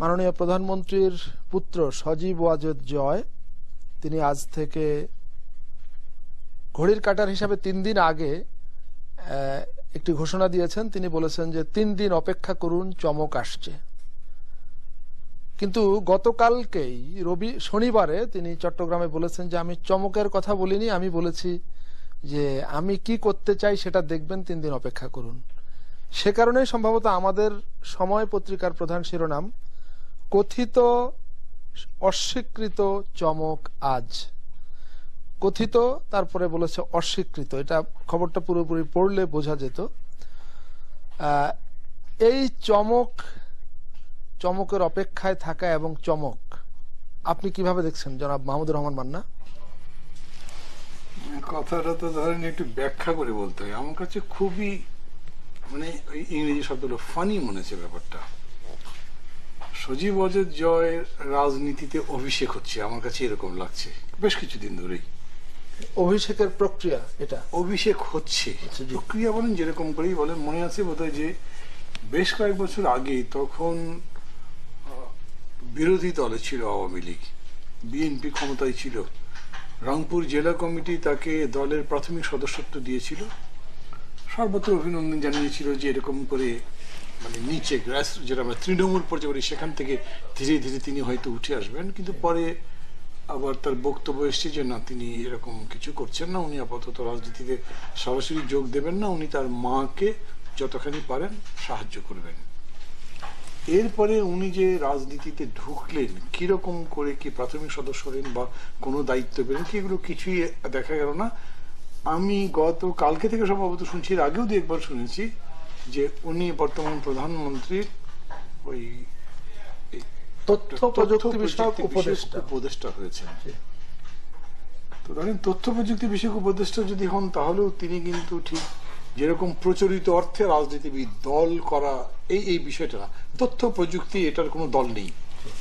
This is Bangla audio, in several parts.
মাননীয় প্রধানমন্ত্রীর পুত্র সজীব ওয়াজেদ জয়, তিনি আজ থেকে ঘড়ির কাটার হিসাবে তিন দিন আগে একটি ঘোষণা দিয়েছেন। তিনি বলেছেন যে তিন দিন অপেক্ষা করুন, চমক আসছে। কিন্তু গতকালকেই রবি, শনিবারে তিনি চট্টগ্রামে বলেছেন যে, আমি চমকের কথা বলিনি, আমি বলেছি যে আমি কি করতে চাই সেটা দেখবেন, তিন দিন অপেক্ষা করুন। সে কারণেই সম্ভবত আমাদের সময় পত্রিকার প্রধান শিরোনাম কথিত অস্বীকৃত চমক আজ। কথিত, তারপরে বলেছে অস্বীকৃত। এটা খবরটা পুরোপুরি পড়লে বোঝা যেত। এই চমক, চমকের অপেক্ষায় থাকা এবং চমক, আপনি কীভাবে দেখছেন, জনাব মাহমুদুর রহমান মান্না? কথাটা তো ধরেন একটু ব্যাখ্যা করে বলতে হয়। আমার কাছে খুবই মানে ইংরেজি শব্দটা ফানি মনে হচ্ছে ব্যাপারটা। সজীব অজয় জয়ের রাজনীতিতে অভিষেক হচ্ছে আমার কাছে এরকম লাগছে। বেশ কিছুদিন ধরেই। অভিষেকের প্রক্রিয়া এটা? অভিষেক হচ্ছে। প্রক্রিয়া বলেন যেরকম করেই বলেন মনে আছে বোধহয় যে বেশ কয়েক বছর আগে তখন বিরোধী দলে ছিল আওয়ামী লীগ বিএনপি ক্ষমতায় ছিল। রংপুর জেলা কমিটি তাকে দলের প্রাথমিক সদস্যত্ব দিয়েছিল। সর্বত্র অভিনন্দন জানিয়েছিল যে এরকম করে মানে নিচে গ্রাস যেটা আমরা তৃণমূল পর্যায়ে বলি সেখান থেকে ধীরে ধীরে তিনি হয়তো উঠে আসবেন, কিন্তু পরে আবার তার বক্তব্য এসছে যে, না, তিনি এরকম কিছু করছেন না, উনি আপাতত রাজনীতিতে সরাসরি যোগ দেবেন না, উনি তার মাকে যতখানি পারেন সাহায্য করবেন। এরপরে উনি যে রাজনীতিতে ঢুকলেন, কীরকম করে কি প্রাথমিক সদস্য হলেন বা কোনো দায়িত্ব পেলেন, কি এগুলো কিছুই দেখা গেল না। আমি গত, কালকে থেকে সম্ভবত শুনছি, এর আগেও দু একবার শুনেছি যে উনি বর্তমান প্রধানমন্ত্রীর ওই তথ্য প্রযুক্তি বিষয়ক উপদেষ্টা। উপদেষ্টা হয়েছেন। তো ধরেন তথ্য প্রযুক্তি বিষয়ক উপদেষ্টা যদি হন তাহলেও তিনি কিন্তু ঠিক যেরকম প্রচলিত অর্থে রাজনীতিবিদ দল করা এই এই বিষয়টা না। তথ্য প্রযুক্তি এটার কোনো দল নেই।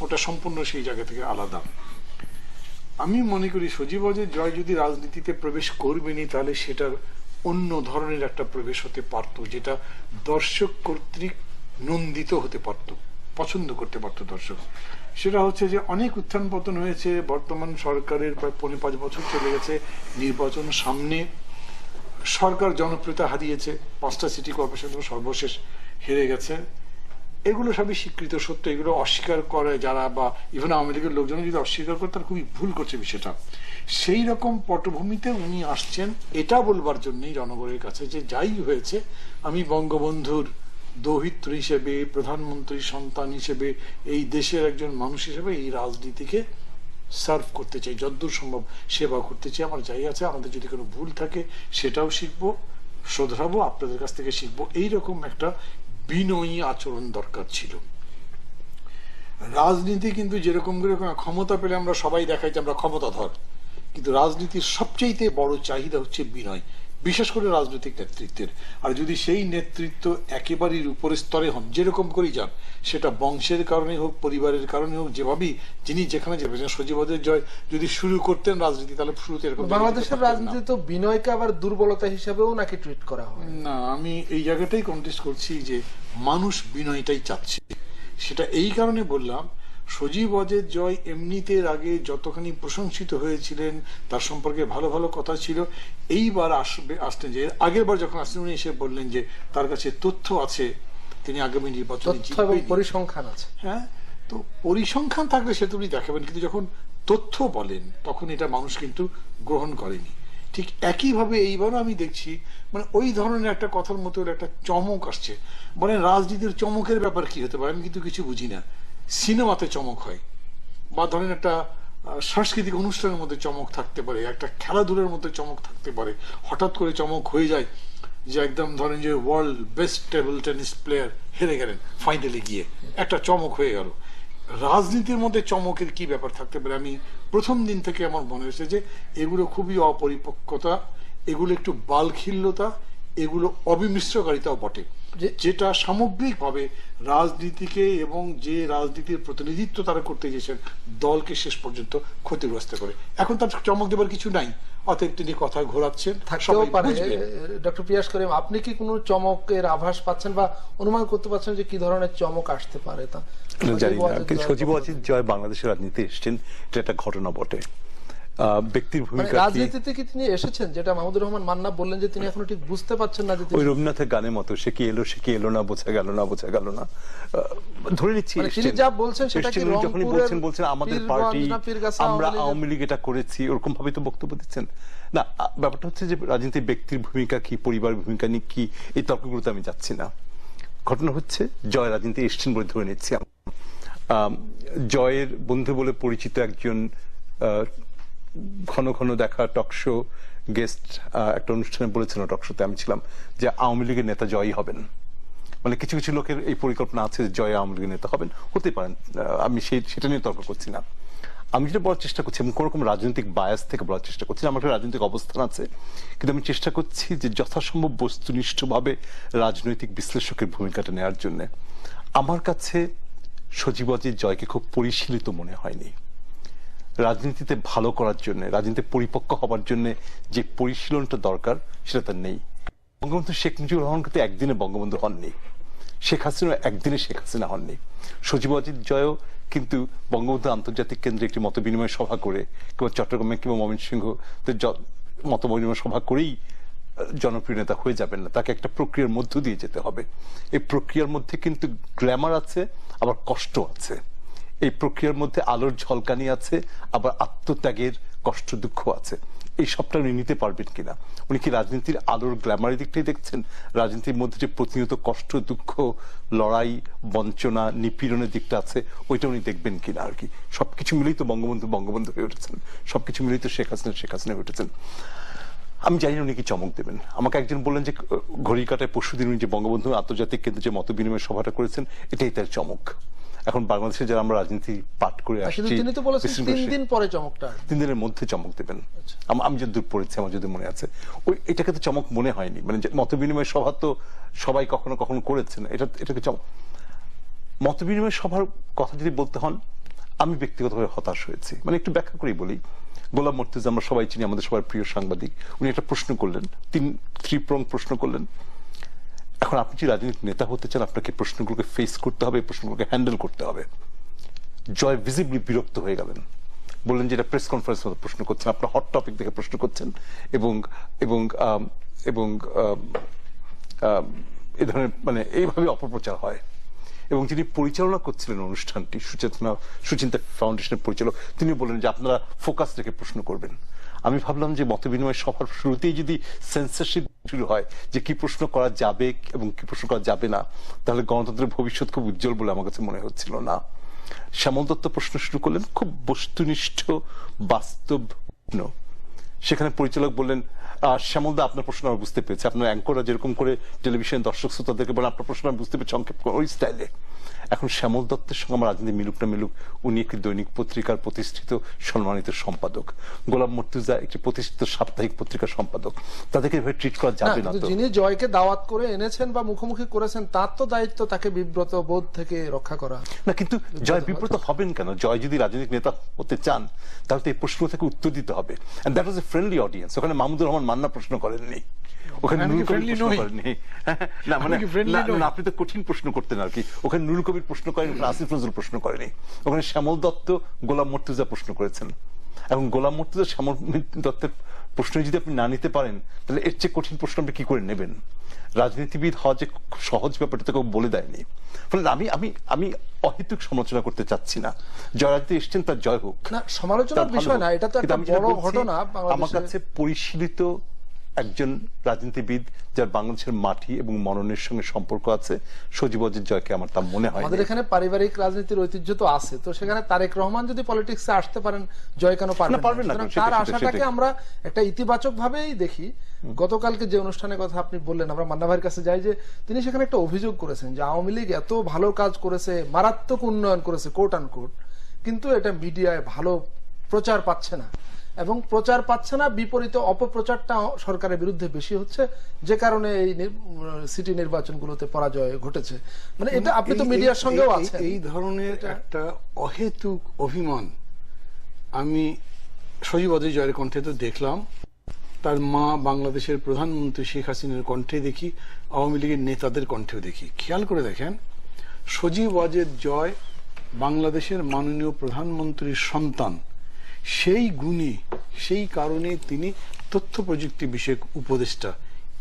ওটা সম্পূর্ণ সেই জায়গা থেকে আলাদা। আমি মনে করি সজীব অজয় জয় যদি রাজনীতিতে প্রবেশ করবেনই তাহলে সেটার অন্য ধরনের একটা প্রবেশ হতে পারত, যেটা দর্শক কর্তৃক নন্দিত হতে পারত, পছন্দ করতে পারত দর্শক। সেটা হচ্ছে যে অনেক উত্থান পতন হয়েছে, বর্তমান সরকারের প্রায় পৌনে পাঁচ বছর চলে গেছে নির্বাচন সামনে। সরকার জনপ্রিয়তা হারিয়েছে, পাঁচটা সিটি কর্পোরেশন সর্বশেষ হেরে গেছে। এগুলো সবই স্বীকৃত সত্য, এগুলো অস্বীকার করে যারা বা ইভেন আওয়ামী লীগের লোকজন যদি অস্বীকার করে, তারা খুবই ভুল করছে বিষয়টা। সেই রকম পটভূমিতে উনি আসছেন, এটা বলবার জন্যই জনগণের কাছে যে যাই হয়েছে, আমি বঙ্গবন্ধুর দৌহিত্র হিসেবে প্রধানমন্ত্রী সন্তান হিসেবে, এই দেশের একজন মানুষ হিসেবে এই রাজনীতিকে সার্ভ করতে চাই, যদ্দূর সম্ভব সেবা করতে চাই। আমার যাই আছে, আমাদের যদি কোনো ভুল থাকে, সেটাও শিখব, শোধরাবো, আপনাদের কাছ থেকে শিখব। এইরকম একটা বিনয়ী আচরণ দরকার ছিল। রাজনীতি কিন্তু যেরকম ক্ষমতা পেলে আমরা সবাই দেখাই যে আমরা ক্ষমতাধর। কিন্তু রাজনীতির সবচেয়ে বড় চাহিদা হচ্ছে বিনয়। বিশেষ করে রাজনৈতিক নেতৃত্বের। আর যদি সেই নেতৃত্ব একেবারেই উপরের স্তরে হন যেরকম করেই যান সেটা বংশের কারণে হোক পরিবারের কারণে হোক যেভাবেই যিনি যেখানে যাবেন সজীবদের জয় যদি শুরু করতেন রাজনীতি তাহলে শুরুতে এরকম বাংলাদেশের রাজনীতি তো বিনয়কে আবার দুর্বলতা হিসেবেও নাকি ট্রিট করা হয়। না আমি এই জায়গাটাই কন্টেস্ট করছি যে মানুষ বিনয়টাই চাচ্ছে। সেটা এই কারণে বললাম সজীব অজের জয় এমনিতে আগে যতখানি প্রশংসিত হয়েছিলেন তার সম্পর্কে ভালো ভালো কথা ছিল। এইবার আসবে আসতেন যে আগের বার যখন আসতেন উনি এসে বললেন যে তার কাছে তথ্য আছে তিনি আগামী নির্বাচনে পরিসংখ্যান আছে। হ্যাঁ তো পরিসংখ্যান থাকলে সে তুমি দেখাবেন কিন্তু যখন তথ্য বলেন তখন এটা মানুষ কিন্তু গ্রহণ করেনি। ঠিক একইভাবে এইবারও আমি দেখছি মানে ওই ধরনের একটা কথার মতো একটা চমক আসছে। বলেন রাজনীতির চমকের ব্যাপার কি হতে পারে আমি কিন্তু কিছু বুঝি না। সিনেমাতে চমক হয় বা ধরেন একটা সাংস্কৃতিক অনুষ্ঠানের মধ্যে চমক থাকতে পারে, একটা খেলাধুলার মধ্যে চমক থাকতে পারে, হঠাৎ করে চমক হয়ে যায় যে একদম ধরেন যে world best table tennis player হেরে গেলেন ফাইনালে গিয়ে। একটা চমক হয়ে গেল। রাজনীতির মধ্যে চমকের কি ব্যাপার থাকতে পারে? আমি প্রথম দিন থেকে আমার মনে হয়েছে যে এগুলো খুবই অপরিপক্কতা, এগুলো একটু বালখিল্যতা এগুলো অবিমিশ্রকারিতাও বটে। যেটা সামগ্রিকভাবে রাজনীতিকে এবং যে রাজনীতির প্রতিনিধিত্ব তারা করতে গেছেন দলকে শেষ পর্যন্ত ক্ষতিগ্রস্ত করে। এখন তার চমক দেবার কিছু নাই। অতএব তিনি কথা ঘোরাচ্ছেন থাকতেও পারে। ডক্টর পিয়াস করিম আপনি কি কোনো চমকের আভাস পাচ্ছেন বা অনুমান করতে পারছেন যে কি ধরনের চমক আসতে পারে তা? জানি না। সজীব সজীব জয় অজিত জয় বাংলাদেশের রাজনীতি এসেছেন এটা একটা ঘটনা বটে। ব্যক্তির মানে ভূমিকা কি? রাজনীতিতে কি তিনি এসেছেন? যেটা মাহমুদুর রহমান মান্না বললেন যে তিনি এখনও ঠিক বুঝতে পারছেন না যে ওই রবীন্দ্রনাথের গানের মতো সে কি এলো সে কি এলো না বোঝা গেল না বোঝা গেল না। ধরে নিচ্ছি মানে তিনি যা বলছেন সেটা কি যখনই বলছেন বলছেন আমাদের পার্টি আমরা আওয়ামী লীগ এটা করেছি। ওরকম ভাবে তো বক্তব্য দিচ্ছেন। না ব্যাপারটা হচ্ছে যে রাজনীতির ব্যক্তির ভূমিকা কি পরিবার ভূমিকা নিয়ে কি এই তর্কগুলোতে আমি যাচ্ছি না। ঘটনা হচ্ছে জয় রাজনীতি এসছেন বলে ধরে নিচ্ছি। জয়ের বন্ধু বলে পরিচিত একজন আহ, ঘন ঘন দেখা টকশো গেস্ট একটা অনুষ্ঠানে বলেছিল টকশোতে আমি ছিলাম যে আওয়ামী লীগের নেতা জয়ই হবেন। মানে কিছু কিছু লোকের এই পরিকল্পনা আছে যে জয় আওয়ামী লীগের নেতা হবেন। হতে পারেন। আমি সেই, সেটা নিয়ে তর্ক করছি না। আমি যেটা বলার চেষ্টা করছি এবং কোন রকম রাজনৈতিক বায়াস থেকে বলার চেষ্টা করছি আমার রাজনৈতিক অবস্থান আছে। কিন্তু আমি চেষ্টা করছি যে যথাসম্ভব বস্তুনিষ্ঠভাবে রাজনৈতিক বিশ্লেষকের ভূমিকাটা নেওয়ার জন্য। আমার কাছে সজীব অজিত জয়কে খুব পরিশীলিত মনে হয়নি। রাজনীতিতে ভালো করার জন্য, রাজনীতিতে পরিপক্ক হবার জন্য যে পরিশীলনটা দরকার, সেটা তার নেই। বঙ্গবন্ধু শেখ মুজিবুর রহমান কিন্তু একদিনে বঙ্গবন্ধু হননি। শেখ হাসিনা একদিনে শেখ হাসিনা হননি। সজীব অজিত জয়ও কিন্তু বঙ্গবন্ধু আন্তর্জাতিক কেন্দ্রে একটি মত বিনিময় সভা করে, কিংবা চট্টগ্রামে কিংবা ময়মনসিংহ মত বিনিময় সভা করেই জনপ্রিয় নেতা হয়ে যাবেন না। তাকে একটা প্রক্রিয়ার মধ্য দিয়ে যেতে হবে। এই প্রক্রিয়ার মধ্যে কিন্তু গ্ল্যামার আছে, আবার কষ্ট আছে। এই প্রক্রিয়ার মধ্যে আলোর ঝলকানি আছে, আবার আত্মত্যাগের কষ্ট দুঃখ আছে। এই সবটা উনি নিতে পারবেন কিনা? উনি কি রাজনীতির আলোর গ্ল্যামারের দিকটাই দেখছেন? রাজনীতির মধ্যে যে প্রতিনিয়ত কষ্ট, দুঃখ, লড়াই, বঞ্চনা, নিপীড়নের দিকটা আছে, ওইটা উনি দেখবেন কিনা আর কি? সবকিছু মিলেই তো বঙ্গবন্ধু বঙ্গবন্ধু হয়ে উঠেছেন। সবকিছু মিলেই তো শেখ হাসিনা শেখ হাসিনা হয়ে উঠেছেন। আমি জানি উনি কি চমক দেবেন। আমাকে একজন বললেন যে ঘড়ি কাটায় পরশুদিন উনি যে বঙ্গবন্ধু আন্তর্জাতিক কেন্দ্রে যে মত বিনিময় সভাটা করেছেন, এটাই তার চমক। এখন বাংলাদেশে যারা আমরা রাজনীতি পাঠ করে আসছি তিনি তো বলেছেন তিন দিন পরে চমকটা। তিন দিনের মধ্যে চমক দেবেন। আম- আমি যদি পড়েছি আমার যদি মনে আছে ওই এটাকে তো চমক মনে হয়নি। মানে যে মত বিনিময় সভা তো সবাই কখনো কখনো করেছেন এটা এটাকে চমক মত বিনিময় সভার কথা যদি বলতে হন আমি ব্যক্তিগতভাবে হতাশ হয়েছি। মানে একটু ব্যাখ্যা করেই বলি। গোলাম মর্তুজ আমরা সবাই চিনি আমাদের সবার প্রিয় সাংবাদিক। উনি একটা প্রশ্ন করলেন তিন থ্রি প্রং প্রশ্ন করলেন। এখন আপনি যে রাজনৈতিক নেতা হতে চান, আপনাকে প্রশ্নগুলোকে ফেস করতে হবে, প্রশ্নগুলোকে হ্যান্ডেল করতে হবে। জয় ভিজিবলি বিরক্ত হয়ে গেলেন। বললেন যে এটা প্রেস কনফারেন্স মতো প্রশ্ন করছেন, আপনার হট টপিক দেখে প্রশ্ন করছেন এবং এবং এবং এ ধরনের মানে এইভাবে অপপ্রচার হয়। এবং যিনি পরিচালনা করছিলেন অনুষ্ঠানটি, সুচেতনা, সুচিন্তা ফাউন্ডেশনের পরিচালক তিনি বললেন যে আপনারা ফোকাস রেখে প্রশ্ন করবেন। আমি ভাবলাম যে মতবিনিময় সভার শুরুতেই যদি সেন্সারশিপ শুরু হয় যে কি প্রশ্ন করা যাবে এবং কি প্রশ্ন করা যাবে না, তাহলে গণতন্ত্রের ভবিষ্যৎ খুব উজ্জ্বল বলে আমার কাছে মনে হচ্ছিল না। শ্যামল দত্ত প্রশ্ন শুরু করলেন, খুব বস্তুনিষ্ঠ, বাস্তব প্রশ্ন। সেখানে পরিচালক বললেন শ্যামলদা আপনার প্রশ্ন আমি বুঝতে পেরেছি। আপনার অ্যাঙ্কররা যেরকম করে টেলিভিশন দর্শক শ্রোতাদেরকে বলেন, আপনার প্রশ্ন আমি বুঝতে পেরেছি সংক্ষেপ ওই স্টাইলে এখন শ্যামল দত্তের সঙ্গে আমার রাজনীতি মিলুক না মিলুক উনি একটি দৈনিক পত্রিকার প্রতিষ্ঠিত সম্মানিত সম্পাদক। গোলাম মর্তুজা একটি প্রতিষ্ঠিত সাপ্তাহিক পত্রিকার সম্পাদক। তাদেরকে এভাবে ট্রিট করা যাবে না যিনি জয়কে দাওয়াত করে এনেছেন বা মুখোমুখি করেছেন তার তো দায়িত্ব তাকে বিব্রত বোধ থেকে রক্ষা করা। না কিন্তু জয় বিব্রত হবেন কেন? জয় যদি রাজনৈতিক নেতা হতে চান তাহলে তো এই প্রশ্ন থেকে উত্তর দিতে হবে। And that was a friendly audience ওখানে মাহমুদুর রহমান মান্না প্রশ্ন করেননি। ওখানে নুরুল কবির প্রশ্ন? করেননি। না মানে কি friendly না, নই? না, আপনি তো কঠিন প্রশ্ন করতেন আর কি। ওখানে নুরুল কবির প্রশ্ন করেন আসিফ নজরুল প্রশ্ন করেনি ওখানে শ্যামল দত্ত গোলাম মর্তুজা প্রশ্ন করেছেন। এবং গোলাম মর্তুজা শ্যামল দত্তের প্রশ্ন যদি আপনি না নিতে পারেন তাহলে এর চেয়ে কঠিন প্রশ্ন আপনি কি করে নেবেন? রাজনীতিবিদ হওয়া যে খুব সহজ ব্যাপারটা তো কেউ বলে দেয়নি। ফলে আমি আমি আমি অহেতুক সমালোচনা করতে চাচ্ছি না। জয় রাজনীতি এসছেন তার জয় হোক। না সমালোচনার বিষয় না এটা তো একটা বড় ঘটনা আমার কাছে পরিশীলিত একজন রাজনীতিবিদ যার বাংলাদেশের মাটি এবং মননের সঙ্গে সম্পর্ক আছে সজীব অজিত জয়কে আমার তা মনে হয় আমাদের এখানে পারিবারিক রাজনীতির ঐতিহ্য তো আছে তো সেখানে তারেক রহমান যদি পলিটিক্সে আসতে পারেন জয় কেন পারবেন না, তার আশাটাকে আমরা একটা ইতিবাচক ভাবেই দেখি গতকালকে যে অনুষ্ঠানের কথা আপনি বললেন আমরা মান্না ভাইয়ের কাছে যাই যে তিনি সেখানে একটা অভিযোগ করেছেন যে আওয়ামী লীগ এত ভালো কাজ করেছে মারাত্মক উন্নয়ন করেছে কোট আন কোট কিন্তু এটা মিডিয়ায় ভালো প্রচার পাচ্ছে না। এবং প্রচার পাচ্ছে না বিপরীতে অপপ্রচারটা সরকারের বিরুদ্ধে বেশি হচ্ছে যে কারণে এই সিটি নির্বাচনগুলোতে পরাজয় ঘটেছে। মানে এটা আপনি তো মিডিয়ার সঙ্গেও আছেন। এই ধরনের একটা অহেতুক অভিমান আমি সজীব অজয় জয়ের কণ্ঠে তো দেখলাম। তার মা বাংলাদেশের প্রধানমন্ত্রী শেখ হাসিনার কণ্ঠে দেখি আওয়ামী লীগের নেতাদের কণ্ঠেও দেখি। খেয়াল করে দেখেন সজীব ওয়াজেদ জয় বাংলাদেশের মাননীয় প্রধানমন্ত্রীর সন্তান। সেই গুণী, সেই কারণে তিনি তথ্য প্রযুক্তি বিষয়ক উপদেষ্টা।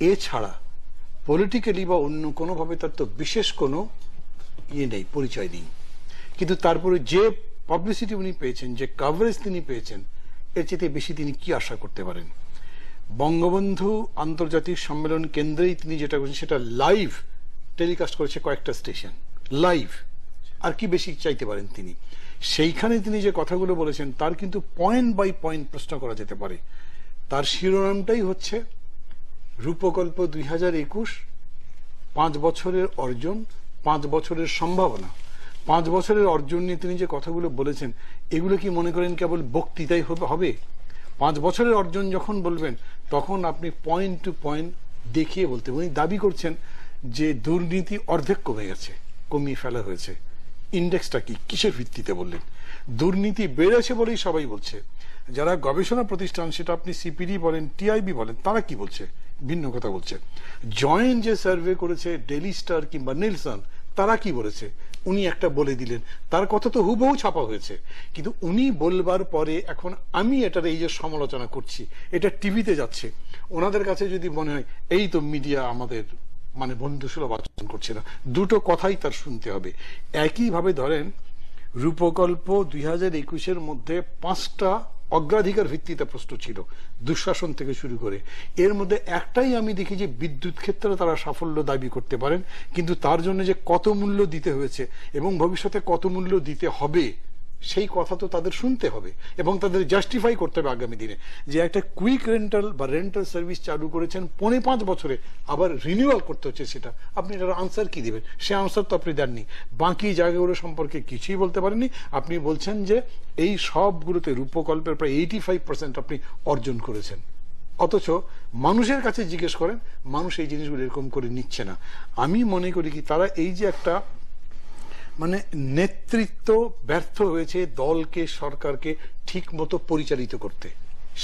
এছাড়া পলিটিক্যালি বা অন্য কোনোভাবে তার তো বিশেষ কোনো ইয়ে নেই, পরিচয় নেই। কিন্তু তারপরে যে পাবলিসিটি উনি পেয়েছেন, যে কাভারেজ তিনি পেয়েছেন, এর চেয়ে বেশি তিনি কি আশা করতে পারেন? বঙ্গবন্ধু আন্তর্জাতিক সম্মেলন কেন্দ্রেই তিনি যেটা করেছেন, সেটা লাইভ টেলিকাস্ট করেছে কয়েকটা স্টেশন লাইভ আর কি বেশি চাইতে পারেন তিনি? সেইখানে তিনি যে কথাগুলো বলেছেন, তার কিন্তু পয়েন্ট বাই পয়েন্ট প্রশ্ন করা যেতে পারে। তার শিরোনামটাই হচ্ছে, রূপকল্প দুই হাজার একুশ, পাঁচ বছরের অর্জন, পাঁচ বছরের সম্ভাবনা। পাঁচ বছরের অর্জন নিয়ে তিনি যে কথাগুলো বলেছেন, এগুলো কি মনে করেন কেবল বক্তৃতাই হবে পাঁচ বছরের অর্জন যখন বলবেন, তখন আপনি পয়েন্ট টু পয়েন্ট দেখিয়ে বলতে উনি দাবি করছেন যে দুর্নীতি অর্ধেক কমে গেছে, কমিয়ে ফেলা হয়েছে। ইন্ডেক্সটা কি? কিসের ভিত্তিতে বললেন? দুর্নীতি বেড়েছে বলেই সবাই বলছে। যারা গবেষণা প্রতিষ্ঠান, সেটা আপনি সিপিডি বলেন টিআইবি বলেন, তারা কি বলছে? ভিন্ন কথা বলছে। জয়েন্ট যে সার্ভে করেছে ডেলি স্টার কিংবা নেলসন তারা কি বলেছে? উনি একটা বলে দিলেন, তার কথা তো হুবহু ছাপা হয়েছে। কিন্তু উনি বলবার পরে এখন আমি এটার এই যে সমালোচনা করছি, এটা টিভিতে যাচ্ছে। ওনাদের কাছে যদি মনে হয়, এই তো মিডিয়া আমাদের মানে বন্ধুসুলভ আচরণ করছে না। দুটো কথাই তার শুনতে হবে। একইভাবে ধরেন, রূপকল্প দুই হাজার একুশের মধ্যে পাঁচটা অগ্রাধিকার ভিত্তিতে প্রশ্ন ছিল, দুঃশাসন থেকে শুরু করে। এর মধ্যে একটাই আমি দেখি যে বিদ্যুৎ ক্ষেত্রে তারা সাফল্য দাবি করতে পারেন, কিন্তু তার জন্য যে কত মূল্য দিতে হয়েছে এবং ভবিষ্যতে কত মূল্য দিতে হবে সেই কথা তো তাদের শুনতে হবে এবং তাদের জাস্টিফাই করতে হবে আগামী দিনে। যে একটা কুইক রেন্টাল বা রেন্টাল সার্ভিস চালু করেছেন, পৌনে পাঁচ বছরে আবার রিনিউয়াল করতে হচ্ছে সেটা। আপনি এটার আনসার কি দেবেন? সে আনসার তো আপনি দেননি। বাকি জায়গাগুলো সম্পর্কে কিছুই বলতে পারেননি। আপনি বলছেন যে এই সবগুলোতে রূপকল্পের প্রায় এইটি ফাইভ পার্সেন্ট আপনি অর্জন করেছেন। অথচ মানুষের কাছে জিজ্ঞেস করেন, মানুষ এই জিনিসগুলো এরকম করে নিচ্ছে না। আমি মনে করি কি তারা এই যে একটা মানে নেতৃত্ব ব্যর্থ হয়েছে দলকে সরকারকে ঠিক মতো পরিচালিত করতে।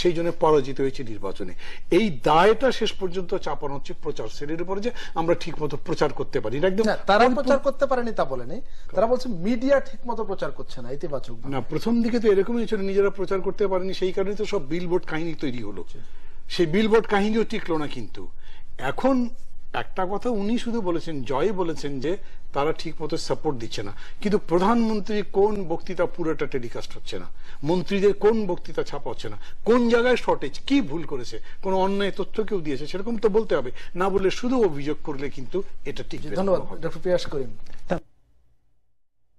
সেই জন্য পরাজিত হয়েছে নির্বাচনে। এই দায়টা শেষ পর্যন্ত চাপানো হচ্ছে প্রচার সেলের উপরে যে আমরা ঠিক মতো প্রচার করতে পারি না। একদম তারা প্রচার করতে পারেনি তা বলেনি। তারা বলছে মিডিয়া ঠিক মতো প্রচার করছে না ইতিবাচক। না প্রথম দিকে তো এরকমই ছিল নিজেরা প্রচার করতে পারেনি। সেই কারণে তো সব বিলবোর্ড কাহিনী তৈরি হলো। সেই বিলবোর্ড কাহিনীও টিকলো না কিন্তু। এখন একটা কথা উনি শুধু বলেছেন, জয় বলেছেন যে তারা ঠিক মতো সাপোর্ট দিচ্ছে না। কিন্তু প্রধানমন্ত্রী কোন বক্তৃতা পুরোটা টেলিকাস্ট হচ্ছে না? মন্ত্রীদের কোন বক্তৃতা ছাপা হচ্ছে না? কোন জায়গায় শর্টেজ কি ভুল করেছে? কোন অন্যায় তথ্য কেউ দিয়েছে? সেরকম তো বলতে হবে। না বলে শুধু অভিযোগ করলে কিন্তু এটা ঠিক ধন্যবাদ, ডক্টর পিয়াস করিম।